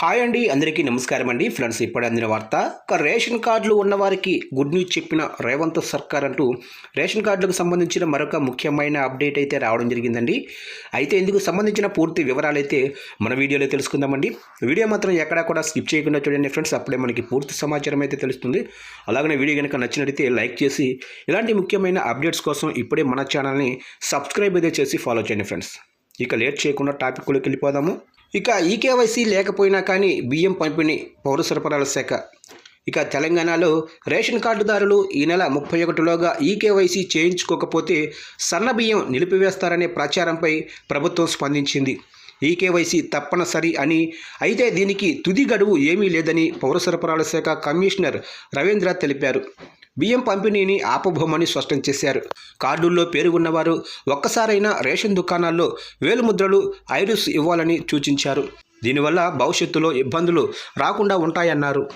Hi అండి అందరికీ నమస్కారం అండి. ఫ్రెండ్స్ ఇప్పుడు అందిన వార్త ఒక రేషన్ కార్డులు ఉన్నవారికి గుడ్ న్యూస్ చెప్పిన రేవంత్ సర్కార్ అంటూ రేషన్ కార్డులకు సంబంధించిన మరొక ముఖ్యమైన అప్డేట్ అయితే రావడం జరిగిందండి. అయితే ఇందుకు సంబంధించిన పూర్తి వివరాలు అయితే మన వీడియోలో తెలుసుకుందామండి. వీడియో మాత్రం ఎక్కడా కూడా స్కిప్ చేయకుండా చూడండి ఫ్రెండ్స్. అప్పుడే మనకి పూర్తి సమాచారం అయితే తెలుస్తుంది. అలాగనే వీడియో కనుక నచ్చినట్లయితే లైక్ చేసి ఇలాంటి ముఖ్యమైన అప్డేట్స్ కోసం ఇప్పుడే మన ఛానల్ని సబ్స్క్రైబ్ అయితే చేసి ఫాలో చేయండి ఫ్రెండ్స్. ఇక లేట్ చేయకుండా టాపిక్లోకి వెళ్ళిపోదాము. ఇక ఈకేవైసీ లేకపోయినా కానీ బియ్యం పంపిణీ పౌర సరఫరాల శాఖ. ఇక తెలంగాణలో రేషన్ కార్డుదారులు ఈ నెల ముప్పై ఒకటిలోగా ఈకేవైసీ చేయించుకోకపోతే సన్న బియ్యం నిలిపివేస్తారనే ప్రచారంపై ప్రభుత్వం స్పందించింది. ఈకేవైసీ తప్పనిసరి అని అయితే దీనికి తుది గడువు ఏమీ లేదని పౌర సరఫరాల శాఖ కమిషనర్ రవీంద్ర తెలిపారు. బియ్యం పంపిణీని ఆపబోమని స్పష్టం చేశారు. కార్డుల్లో పేరు ఉన్నవారు ఒక్కసారైనా రేషన్ దుకాణాల్లో వేలుముద్రలు ఐరిస్ ఇవ్వాలని సూచించారు. దీనివల్ల భవిష్యత్తులో ఇబ్బందులు రాకుండా ఉంటాయన్నారు.